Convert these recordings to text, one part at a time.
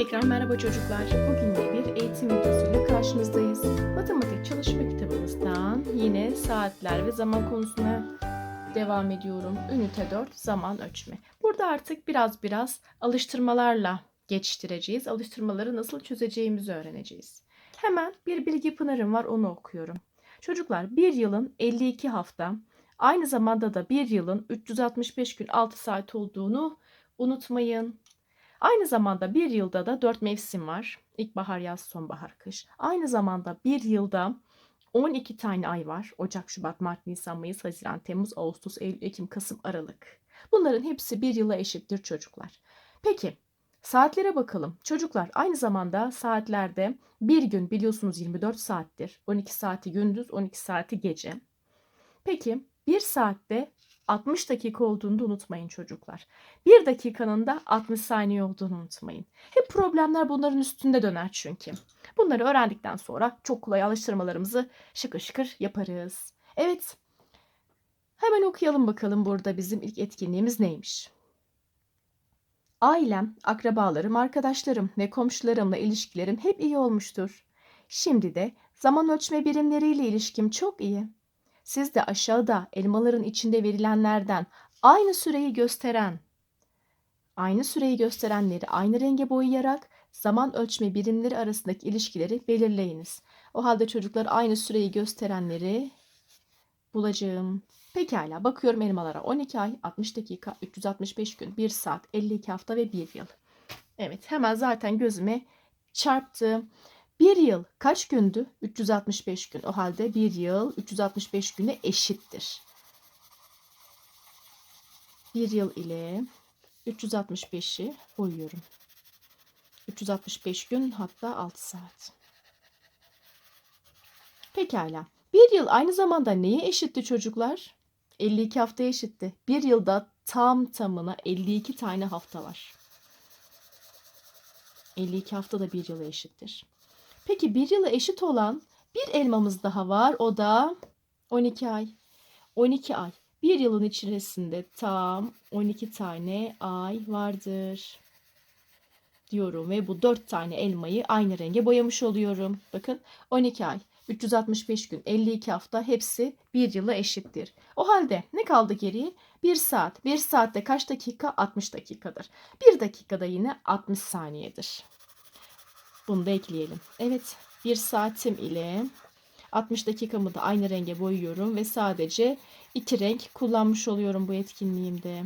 Tekrar merhaba çocuklar. Bugün yine bir eğitim videosuyla karşınızdayız. Matematik çalışma kitabımızdan yine saatler ve zaman konusuna devam ediyorum. Ünite 4 zaman ölçme. Burada artık biraz biraz alıştırmalarla geçiştireceğiz. Alıştırmaları nasıl çözeceğimizi öğreneceğiz. Hemen bir bilgi pınarım var onu okuyorum. Çocuklar bir yılın 52 hafta aynı zamanda da bir yılın 365 gün 6 saat olduğunu unutmayın. Aynı zamanda bir yılda da dört mevsim var. İlkbahar, yaz, sonbahar, kış. Aynı zamanda bir yılda 12 tane ay var. Ocak, Şubat, Mart, Nisan, Mayıs, Haziran, Temmuz, Ağustos, Eylül, Ekim, Kasım, Aralık. Bunların hepsi bir yıla eşittir çocuklar. Peki saatlere bakalım. Çocuklar aynı zamanda saatlerde bir gün biliyorsunuz 24 saattir. 12 saati gündüz, 12 saati gece. Peki bir saatte 60 dakika olduğunu da unutmayın çocuklar. Bir dakikanın da 60 saniye olduğunu unutmayın. Hep problemler bunların üstünde döner çünkü. Bunları öğrendikten sonra çok kolay alıştırmalarımızı şıkır şıkır yaparız. Evet. Hemen okuyalım bakalım burada bizim ilk etkinliğimiz neymiş? Ailem, akrabalarım, arkadaşlarım ve komşularımla ilişkilerim hep iyi olmuştur. Şimdi de zaman ölçme birimleriyle ilişkim çok iyi. Siz de aşağıda elmaların içinde verilenlerden aynı süreyi gösteren, aynı süreyi gösterenleri aynı renge boyayarak zaman ölçme birimleri arasındaki ilişkileri belirleyiniz. O halde çocuklar aynı süreyi gösterenleri bulacağım. Pekala bakıyorum elmalara 12 ay, 60 dakika, 365 gün, 1 saat, 52 hafta ve 1 yıl. Evet hemen zaten gözüme çarptı. Bir yıl kaç gündü? 365 gün. O halde bir yıl 365 güne eşittir. Bir yıl ile 365'i boyuyorum. 365 gün hatta 6 saat. Pekala. Bir yıl aynı zamanda neye eşitti çocuklar? 52 haftaya eşitti. Bir yılda tam tamına 52 tane hafta var. 52 hafta da bir yıla eşittir. Peki bir yıla eşit olan bir elmamız daha var. O da 12 ay. 12 ay. Bir yılın içerisinde tam 12 tane ay vardır. Diyorum ve bu 4 tane elmayı aynı renge boyamış oluyorum. Bakın 12 ay, 365 gün, 52 hafta hepsi bir yıla eşittir. O halde ne kaldı geriye? 1 saat. 1 saatte kaç dakika? 60 dakikadır. 1 dakikada yine 60 saniyedir. Bunu da ekleyelim. Evet bir saatim ile 60 dakikamı da aynı renge boyuyorum ve sadece iki renk kullanmış oluyorum bu etkinliğimde.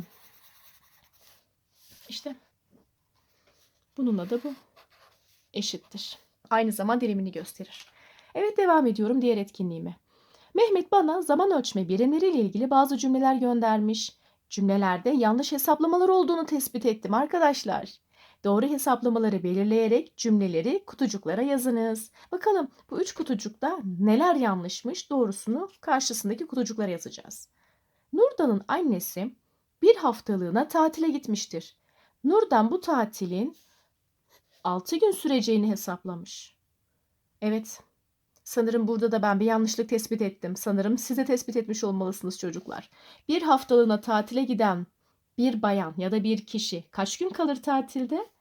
İşte bununla da bu eşittir. Aynı zaman dilimini gösterir. Evet devam ediyorum diğer etkinliğime. Mehmet bana zaman ölçme birimleriyle ilgili bazı cümleler göndermiş. Cümlelerde yanlış hesaplamalar olduğunu tespit ettim arkadaşlar. Doğru hesaplamaları belirleyerek cümleleri kutucuklara yazınız. Bakalım bu üç kutucukta neler yanlışmış doğrusunu karşısındaki kutucuklara yazacağız. Nurdan'ın annesi bir haftalığına tatile gitmiştir. Nurdan bu tatilin 6 gün süreceğini hesaplamış. Evet. Sanırım burada da ben bir yanlışlık tespit ettim. Sanırım siz de tespit etmiş olmalısınız çocuklar. Bir haftalığına tatile giden bir bayan ya da bir kişi kaç gün kalır tatilde?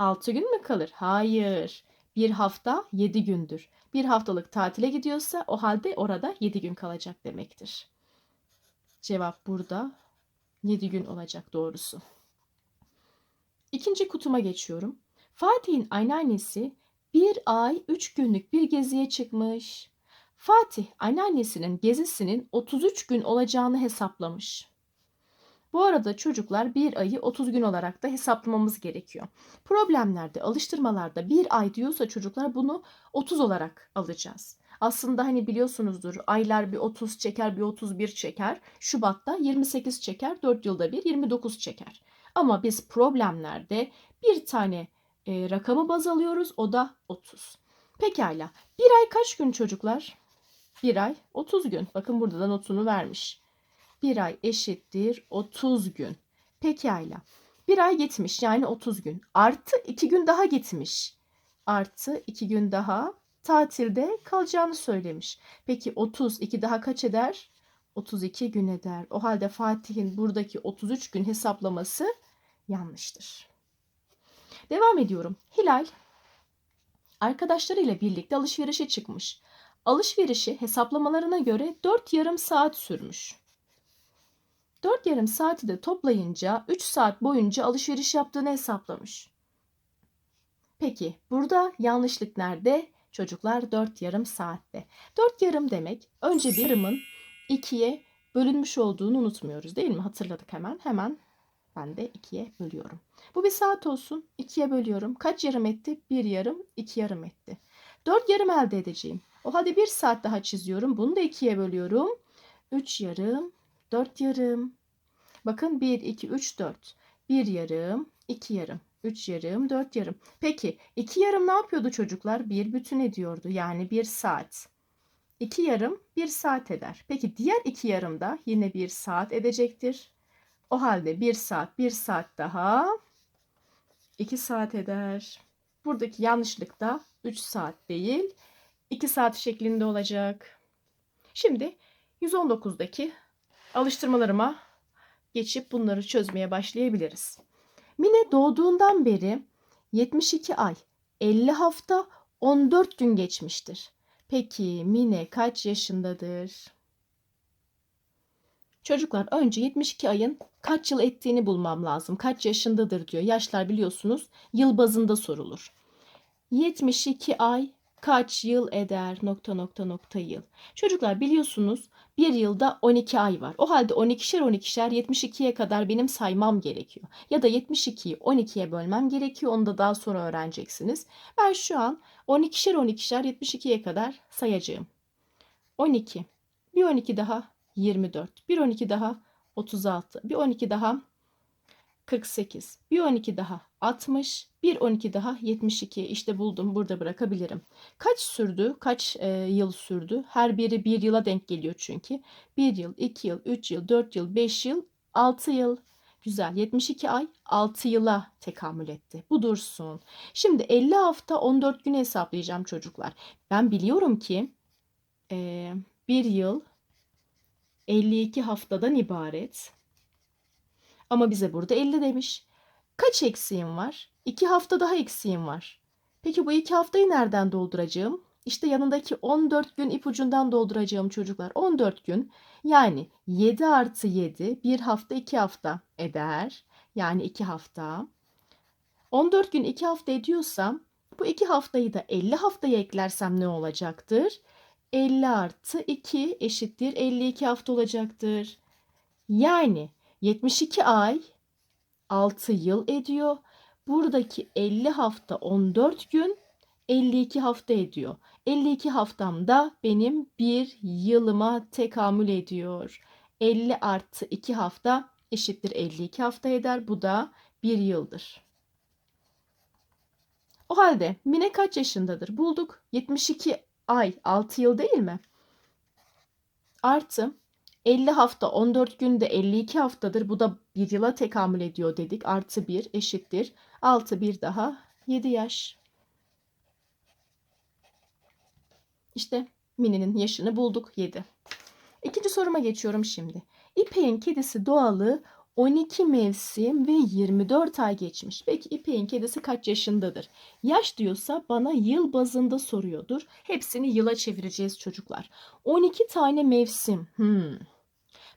6 gün mü kalır? Hayır. Bir hafta 7 gündür. Bir haftalık tatile gidiyorsa o halde orada 7 gün kalacak demektir. Cevap burada 7 gün olacak doğrusu. İkinci kutuma geçiyorum. Fatih'in anneannesi bir ay 3 günlük bir geziye çıkmış. Fatih anneannesinin gezisinin 33 gün olacağını hesaplamış. Bu arada çocuklar bir ayı 30 gün olarak da hesaplamamız gerekiyor. Problemlerde, alıştırmalarda bir ay diyorsa çocuklar bunu 30 olarak alacağız. Aslında hani biliyorsunuzdur aylar bir 30 çeker bir 31 çeker. Şubat'ta 28 çeker 4 yılda bir 29 çeker. Ama biz problemlerde bir tane e, rakamı baz alıyoruz o da 30. Pekala bir ay kaç gün çocuklar? Bir ay 30 gün. Bakın burada da notunu vermiş. Bir ay eşittir 30 gün. Pekala. Bir ay gitmiş yani 30 gün. Artı 2 gün daha gitmiş. Artı 2 gün daha tatilde kalacağını söylemiş. Peki 32 daha kaç eder? 32 gün eder. O halde Fatih'in buradaki 33 gün hesaplaması yanlıştır. Devam ediyorum. Hilal arkadaşlarıyla birlikte alışverişe çıkmış. Alışverişi hesaplamalarına göre 4 yarım saat sürmüş. 4 yarım saati de toplayınca 3 saat boyunca alışveriş yaptığını hesaplamış. Peki burada yanlışlık nerede? Çocuklar 4 yarım saatte. 4 yarım demek önce bir yarımın 2'ye bölünmüş olduğunu unutmuyoruz değil mi? Hatırladık hemen. Hemen ben de 2'ye bölüyorum. Bu bir saat olsun. 2'ye bölüyorum. Kaç yarım etti? 1 yarım, 2 yarım etti. 4 yarım elde edeceğim. O hadi 1 saat daha çiziyorum. Bunu da 2'ye bölüyorum. 3 yarım, 4 yarım. Bakın 1, 2, 3, 4. 1 yarım, 2 yarım, 3 yarım, 4 yarım. Peki 2 yarım ne yapıyordu çocuklar? Bir bütün ediyordu. Yani 1 saat. 2 yarım 1 saat eder. Peki diğer 2 yarım da yine 1 saat edecektir. O halde 1 saat, 1 saat daha 2 saat eder. Buradaki yanlışlık da 3 saat değil, 2 saat şeklinde olacak. Şimdi 119'daki alıştırmalarıma geçip bunları çözmeye başlayabiliriz. Mine doğduğundan beri 72 ay, 50 hafta, 14 gün geçmiştir. Peki Mine kaç yaşındadır? Çocuklar önce 72 ayın kaç yıl ettiğini bulmam lazım. Kaç yaşındadır diyor. Yaşlar biliyorsunuz yıl bazında sorulur. 72 ay kaç yıl eder nokta nokta nokta yıl. Çocuklar biliyorsunuz bir yılda 12 ay var. O halde 12'şer 12'şer 72'ye kadar benim saymam gerekiyor. Ya da 72'yi 12'ye bölmem gerekiyor. Onu da daha sonra öğreneceksiniz. Ben şu an 12'şer 12'şer 72'ye kadar sayacağım. 12. Bir 12 daha 24. Bir 12 daha 36. Bir 12 daha 48. Bir 12 daha 60. Bir 12 daha 72. İşte buldum. Burada bırakabilirim. Kaç sürdü? Kaç e, yıl sürdü? Her biri bir yıla denk geliyor çünkü. 1 yıl, 2 yıl, 3 yıl, 4 yıl, 5 yıl, 6 yıl. Güzel. 72 ay 6 yıla tekamül etti. Bu dursun. Şimdi 50 hafta 14 gün hesaplayacağım çocuklar. Ben biliyorum ki e, bir yıl 52 haftadan ibaret. Ama bize burada 50 demiş. Kaç eksiğim var? 2 hafta daha eksiğim var. Peki bu 2 haftayı nereden dolduracağım? İşte yanındaki 14 gün ipucundan dolduracağım çocuklar. 14 gün yani 7 artı 7 bir hafta 2 hafta eder. Yani 2 hafta. 14 gün 2 hafta ediyorsam bu 2 haftayı da 50 haftaya eklersem ne olacaktır? 50 artı 2 eşittir 52 hafta olacaktır. Yani 72 ay 6 yıl ediyor. Buradaki 50 hafta 14 gün 52 hafta ediyor. 52 haftam da benim bir yılıma tekamül ediyor. 50 artı 2 hafta eşittir 52 hafta eder. Bu da bir yıldır. O halde Mine kaç yaşındadır? Bulduk. 72 ay 6 yıl değil mi? Artı 50 hafta 14 günde 52 haftadır. Bu da bir yıla tekamül ediyor dedik. Artı 1 eşittir. 6 bir daha 7 yaş. İşte Mini'nin yaşını bulduk 7. İkinci soruma geçiyorum şimdi. İpek'in kedisi Doğalı 12 mevsim ve 24 ay geçmiş. Peki İpek'in kedisi kaç yaşındadır? Yaş diyorsa bana yıl bazında soruyordur. Hepsini yıla çevireceğiz çocuklar. 12 tane mevsim. Hmm.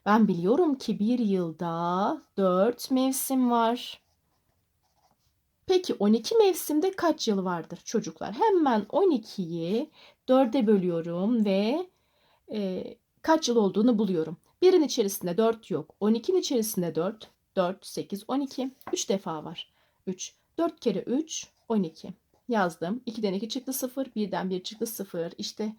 Ben biliyorum ki bir yılda 4 mevsim var. Peki 12 mevsimde kaç yıl vardır çocuklar? Hemen 12'yi 4'e bölüyorum ve e, kaç yıl olduğunu buluyorum. Birin içerisinde 4 yok. 12'nin içerisinde 4. 4, 8, 12. 3 defa var. 3. 4 kere 3, 12. Yazdım. 2'den 2 çıktı 0. 1'den 1 çıktı 0. İşte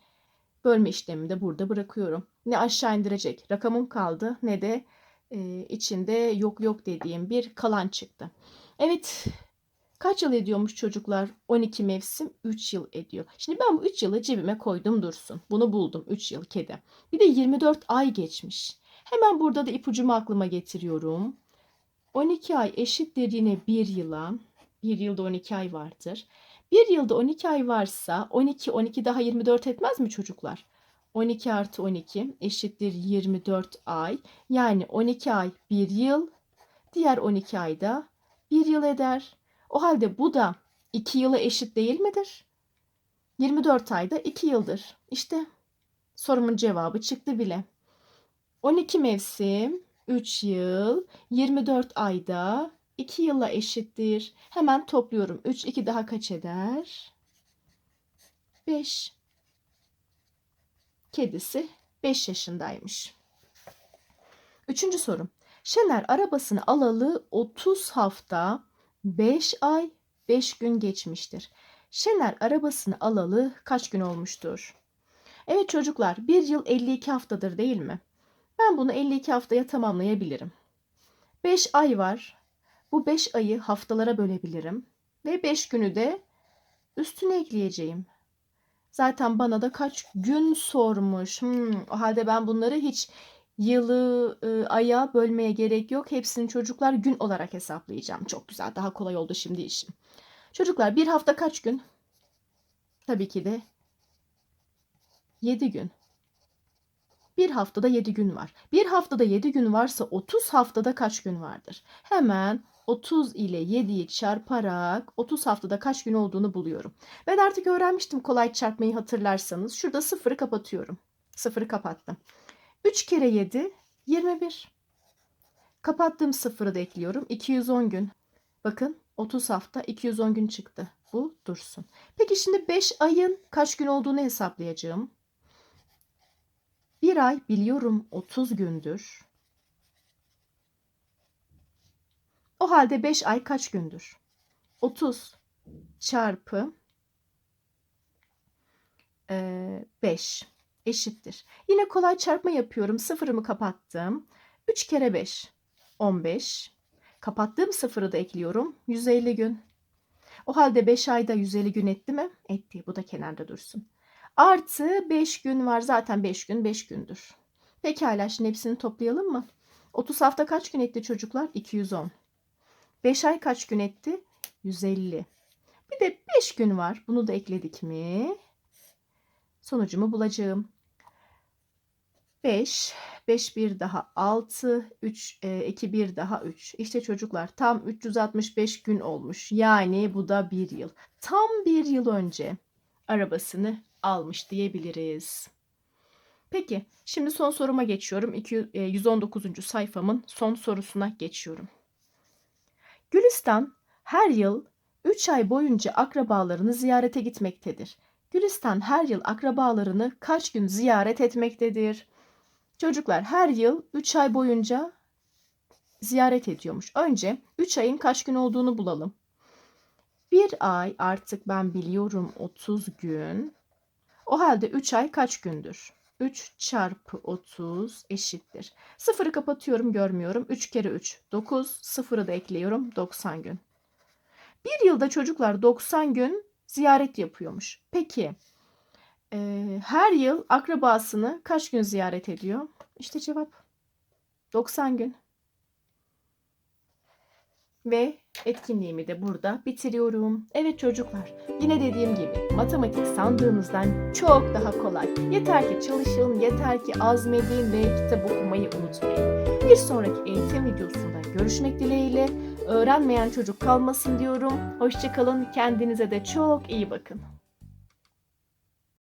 bölme işlemini de burada bırakıyorum. Ne aşağı indirecek rakamım kaldı ne de e, içinde yok yok dediğim bir kalan çıktı. Evet Kaç yıl ediyormuş çocuklar? 12 mevsim 3 yıl ediyor. Şimdi ben bu 3 yılı cebime koydum dursun. Bunu buldum 3 yıl kedi. Bir de 24 ay geçmiş. Hemen burada da ipucumu aklıma getiriyorum. 12 ay eşittir yine 1 yıla. 1 yılda 12 ay vardır. 1 yılda 12 ay varsa 12 12 daha 24 etmez mi çocuklar? 12 artı 12 eşittir 24 ay. Yani 12 ay 1 yıl. Diğer 12 ayda 1 yıl eder. O halde bu da 2 yıla eşit değil midir? 24 ayda 2 yıldır. İşte sorumun cevabı çıktı bile. 12 mevsim 3 yıl 24 ayda 2 yıla eşittir. Hemen topluyorum. 3 2 daha kaç eder? 5. Kedisi 5 yaşındaymış. Üçüncü sorum. Şener arabasını alalı 30 hafta 5 ay 5 gün geçmiştir. Şener arabasını alalı kaç gün olmuştur? Evet çocuklar 1 yıl 52 haftadır değil mi? Ben bunu 52 haftaya tamamlayabilirim. 5 ay var. Bu 5 ayı haftalara bölebilirim. Ve 5 günü de üstüne ekleyeceğim. Zaten bana da kaç gün sormuş. Hmm, o halde ben bunları hiç yılı e, aya bölmeye gerek yok. Hepsini çocuklar gün olarak hesaplayacağım. Çok güzel. Daha kolay oldu şimdi işim. Çocuklar bir hafta kaç gün? Tabii ki de 7 gün. Bir haftada 7 gün var. Bir haftada 7 gün varsa 30 haftada kaç gün vardır? Hemen 30 ile 7'yi çarparak 30 haftada kaç gün olduğunu buluyorum. Ben artık öğrenmiştim kolay çarpmayı hatırlarsanız. Şurada sıfırı kapatıyorum. Sıfırı kapattım. 3 kere 7 21. Kapattığım sıfırı da ekliyorum. 210 gün. Bakın 30 hafta 210 gün çıktı. Bu dursun. Peki şimdi 5 ayın kaç gün olduğunu hesaplayacağım. Bir ay biliyorum 30 gündür. O halde 5 ay kaç gündür? 30 çarpı eee, 5 eşittir. Yine kolay çarpma yapıyorum. Sıfırımı kapattım. 3 kere 5 15. Kapattığım sıfırı da ekliyorum. 150 gün. O halde 5 ayda 150 gün etti mi? Etti. Bu da kenarda dursun. Artı 5 gün var. Zaten 5 gün 5 gündür. Pekala şimdi hepsini toplayalım mı? 30 hafta kaç gün etti çocuklar? 210. 5 ay kaç gün etti? 150. Bir de 5 gün var. Bunu da ekledik mi? Sonucumu bulacağım. 5, 5 bir daha 6, 3, 2 bir daha 3. İşte çocuklar tam 365 gün olmuş. Yani bu da bir yıl. Tam bir yıl önce arabasını almış diyebiliriz. Peki şimdi son soruma geçiyorum. İki- e, 119. sayfamın son sorusuna geçiyorum. Gülistan her yıl 3 ay boyunca akrabalarını ziyarete gitmektedir. Gülistan her yıl akrabalarını kaç gün ziyaret etmektedir? Çocuklar her yıl 3 ay boyunca ziyaret ediyormuş. Önce 3 ayın kaç gün olduğunu bulalım. Bir ay artık ben biliyorum 30 gün. O halde 3 ay kaç gündür? 3 çarpı 30 eşittir. Sıfırı kapatıyorum görmüyorum. 3 kere 3 9. Sıfırı da ekliyorum 90 gün. Bir yılda çocuklar 90 gün ziyaret yapıyormuş. Peki e, her yıl akrabasını kaç gün ziyaret ediyor? İşte cevap 90 gün. Ve etkinliğimi de burada bitiriyorum. Evet çocuklar, yine dediğim gibi matematik sandığınızdan çok daha kolay. Yeter ki çalışın, yeter ki azmedin ve kitap okumayı unutmayın. Bir sonraki eğitim videosunda görüşmek dileğiyle. Öğrenmeyen çocuk kalmasın diyorum. Hoşçakalın, kendinize de çok iyi bakın.